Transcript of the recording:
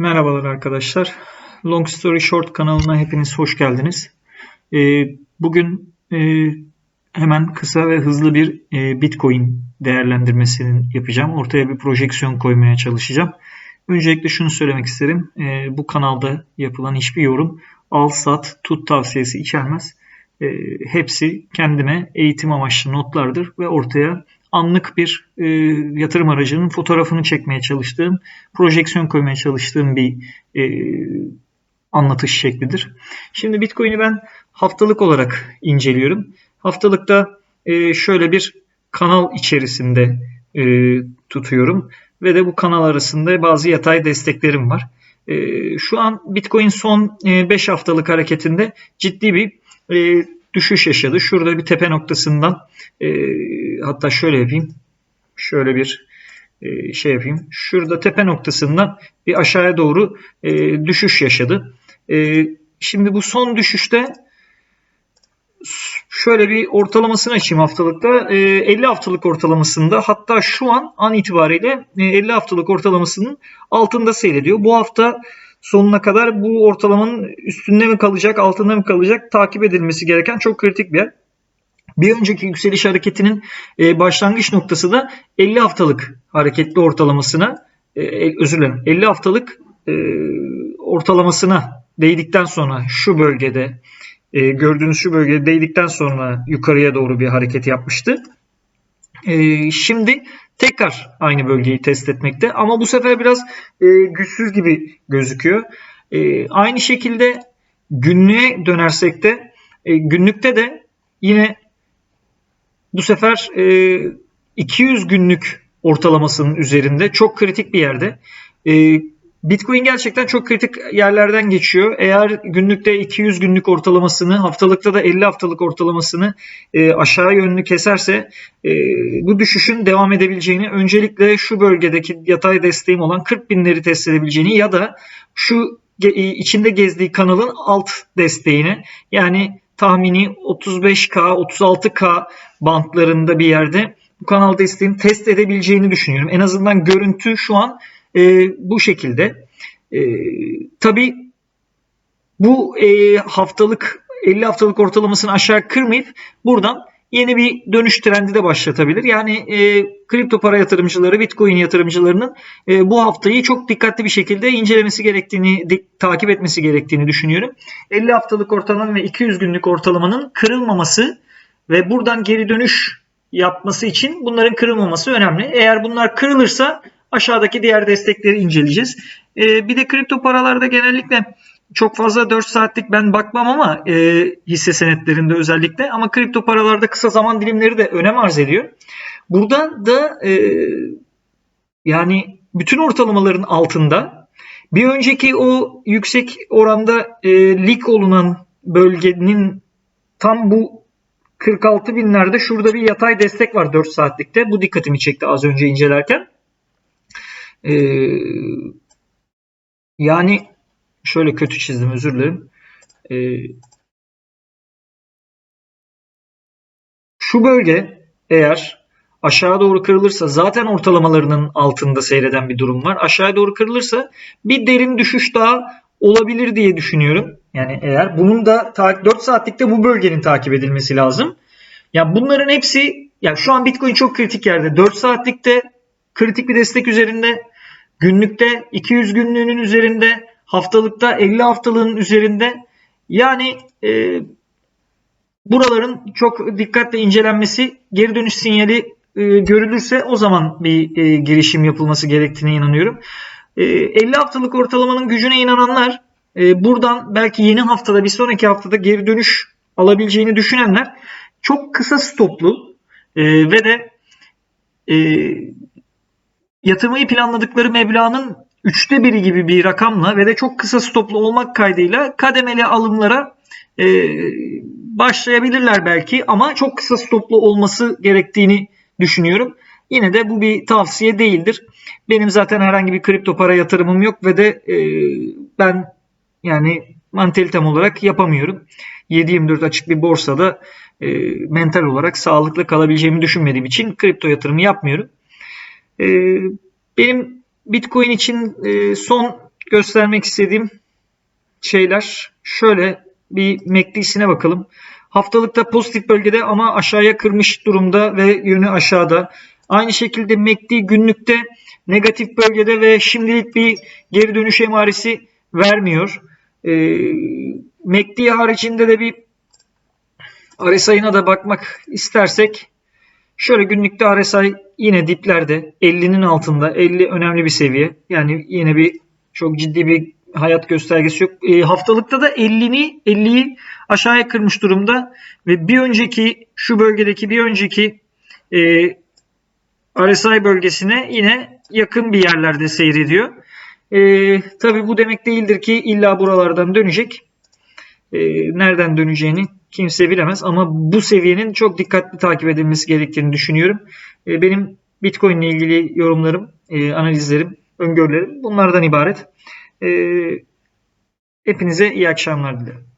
Merhabalar arkadaşlar. Long Story Short kanalına hepiniz hoş geldiniz. Ee, bugün e, hemen kısa ve hızlı bir e, Bitcoin değerlendirmesini yapacağım. Ortaya bir projeksiyon koymaya çalışacağım. Öncelikle şunu söylemek isterim. E, bu kanalda yapılan hiçbir yorum al sat tut tavsiyesi içermez. Hepsi kendime eğitim amaçlı notlardır ve ortaya anlık bir e, yatırım aracının fotoğrafını çekmeye çalıştığım, projeksiyon koymaya çalıştığım bir e, anlatış şeklidir. Şimdi Bitcoin'i ben haftalık olarak inceliyorum. Haftalıkta e, şöyle bir kanal içerisinde e, tutuyorum ve de bu kanal arasında bazı yatay desteklerim var. E, şu an Bitcoin son 5 e, haftalık hareketinde ciddi bir e, düşüş yaşadı. Şurada bir tepe noktasından e, hatta şöyle yapayım. Şöyle bir e, şey yapayım. Şurada tepe noktasından bir aşağıya doğru e, düşüş yaşadı. E, şimdi bu son düşüşte şöyle bir ortalamasını açayım haftalıkta. E, 50 haftalık ortalamasında hatta şu an an itibariyle e, 50 haftalık ortalamasının altında seyrediyor. Bu hafta sonuna kadar bu ortalamanın üstünde mi kalacak, altında mı kalacak takip edilmesi gereken çok kritik bir yer. Bir önceki yükseliş hareketinin e, başlangıç noktası da 50 haftalık hareketli ortalamasına e, e, özür dilerim 50 haftalık ortalamasına değdikten sonra şu bölgede gördüğünüz şu bölgede değdikten sonra yukarıya doğru bir hareket yapmıştı. Şimdi tekrar aynı bölgeyi test etmekte ama bu sefer biraz güçsüz gibi gözüküyor. Aynı şekilde günlüğe dönersek de günlükte de yine bu sefer e, 200 günlük ortalamasının üzerinde çok kritik bir yerde. E, Bitcoin gerçekten çok kritik yerlerden geçiyor. Eğer günlükte 200 günlük ortalamasını, haftalıkta da 50 haftalık ortalamasını e, aşağı yönlü keserse e, bu düşüşün devam edebileceğini, öncelikle şu bölgedeki yatay desteğim olan 40 binleri test edebileceğini ya da şu içinde gezdiği kanalın alt desteğini yani tahmini 35K, 36K bantlarında bir yerde bu kanal desteğini test edebileceğini düşünüyorum. En azından görüntü şu an e, bu şekilde. E, tabii bu e, haftalık 50 haftalık ortalamasını aşağı kırmayıp buradan yeni bir dönüş trendi de başlatabilir. Yani e, kripto para yatırımcıları, bitcoin yatırımcılarının e, bu haftayı çok dikkatli bir şekilde incelemesi gerektiğini, di, takip etmesi gerektiğini düşünüyorum. 50 haftalık ortalama ve 200 günlük ortalamanın kırılmaması ve buradan geri dönüş yapması için bunların kırılmaması önemli. Eğer bunlar kırılırsa aşağıdaki diğer destekleri inceleyeceğiz. E, bir de kripto paralarda genellikle çok fazla 4 saatlik ben bakmam ama e, hisse senetlerinde özellikle ama kripto paralarda kısa zaman dilimleri de önem arz ediyor. Burada da e, yani bütün ortalamaların altında bir önceki o yüksek oranda e, lik olunan bölgenin tam bu 46 binlerde şurada bir yatay destek var 4 saatlikte. Bu dikkatimi çekti az önce incelerken. Ee, yani Şöyle kötü çizdim özür dilerim. Ee, şu bölge eğer aşağı doğru kırılırsa zaten ortalamalarının altında seyreden bir durum var. Aşağı doğru kırılırsa bir derin düşüş daha olabilir diye düşünüyorum. Yani eğer bunun da 4 saatlikte bu bölgenin takip edilmesi lazım. Ya bunların hepsi ya şu an Bitcoin çok kritik yerde. 4 saatlikte kritik bir destek üzerinde, günlükte 200 günlüğünün üzerinde, haftalıkta 50 haftalığın üzerinde. Yani e, buraların çok dikkatle incelenmesi geri dönüş sinyali e, görülürse o zaman bir e, girişim yapılması gerektiğine inanıyorum. E, 50 haftalık ortalamanın gücüne inananlar e, buradan belki yeni haftada bir sonraki haftada geri dönüş alabileceğini düşünenler çok kısa stoplu e, ve de e, yatırmayı planladıkları meblağın üçte biri gibi bir rakamla ve de çok kısa stoplu olmak kaydıyla kademeli alımlara e, başlayabilirler belki ama çok kısa stoplu olması gerektiğini düşünüyorum. Yine de bu bir tavsiye değildir. Benim zaten herhangi bir kripto para yatırımım yok ve de e, ben yani mantalitem olarak yapamıyorum. 7-24 açık bir borsada e, mental olarak sağlıklı kalabileceğimi düşünmediğim için kripto yatırımı yapmıyorum. E, benim Bitcoin için e, son göstermek istediğim şeyler şöyle bir MACD'sine bakalım. Haftalıkta pozitif bölgede ama aşağıya kırmış durumda ve yönü aşağıda. Aynı şekilde MACD günlükte negatif bölgede ve şimdilik bir geri dönüş emaresi vermiyor. E, MACD haricinde de bir RSI'ına da bakmak istersek şöyle günlükte RSI yine diplerde 50'nin altında 50 önemli bir seviye. Yani yine bir çok ciddi bir hayat göstergesi yok. E, haftalıkta da 50'ni 50'yi aşağıya kırmış durumda ve bir önceki şu bölgedeki bir önceki e, RSI bölgesine yine yakın bir yerlerde seyrediyor. E, tabii bu demek değildir ki illa buralardan dönecek. E, nereden döneceğini kimse bilemez ama bu seviyenin çok dikkatli takip edilmesi gerektiğini düşünüyorum. E, benim Bitcoin ile ilgili yorumlarım, e, analizlerim, öngörülerim bunlardan ibaret. E, hepinize iyi akşamlar dilerim.